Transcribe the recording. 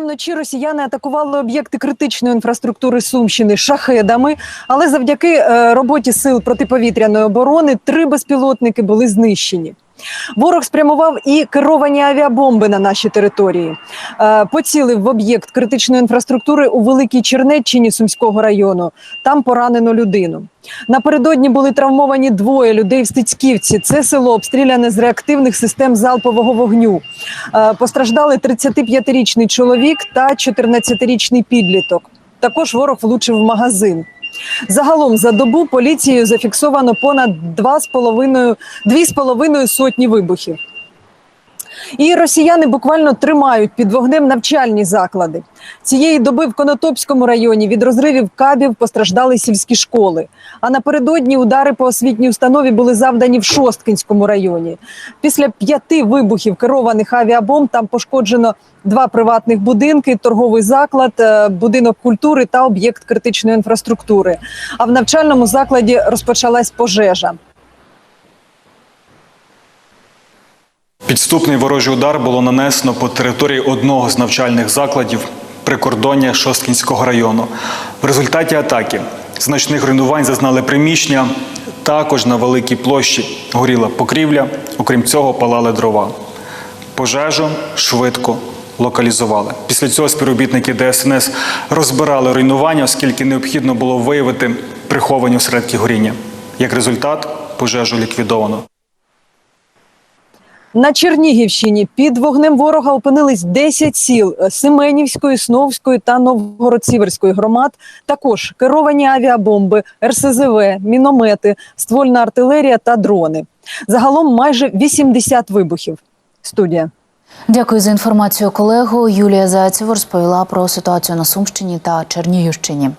Вночі росіяни атакували об'єкти критичної інфраструктури Сумщини шахедами, але завдяки е, роботі сил протиповітряної оборони три безпілотники були знищені. Ворог спрямував і керовані авіабомби на наші території. Е, Поцілив в об'єкт критичної інфраструктури у Великій Чернеччині Сумського району. Там поранено людину. Напередодні були травмовані двоє людей в Стецьківці. Це село обстріляне з реактивних систем залпового вогню. Е, Постраждали 35-річний чоловік та 14-річний підліток. Також ворог влучив в магазин. Загалом за добу поліцією зафіксовано понад 2,5 2,5 сотні вибухів. І росіяни буквально тримають під вогнем навчальні заклади. Цієї доби в Конотопському районі від розривів кабів постраждали сільські школи. А напередодні удари по освітній установі були завдані в Шосткинському районі. Після п'яти вибухів керованих авіабомб там пошкоджено два приватних будинки, торговий заклад, е, будинок культури та об'єкт критичної інфраструктури. А в навчальному закладі розпочалась пожежа. Підступний ворожий удар було нанесено по території одного з навчальних закладів прикордоння Шосткінського району. В результаті атаки значних руйнувань зазнали приміщення. Також на великій площі горіла покрівля, окрім цього, палали дрова. Пожежу швидко локалізували. Після цього співробітники ДСНС розбирали руйнування, оскільки необхідно було виявити приховані осередки горіння. Як результат, пожежу ліквідовано. На Чернігівщині під вогнем ворога опинились 10 сіл Семенівської, Сновської та Новгород-Сіверської громад. Також керовані авіабомби, РСЗВ, міномети, ствольна артилерія та дрони. Загалом майже 80 вибухів. Студія. Дякую за інформацію, колего. Юлія Зайцева розповіла про ситуацію на Сумщині та Чернігівщині.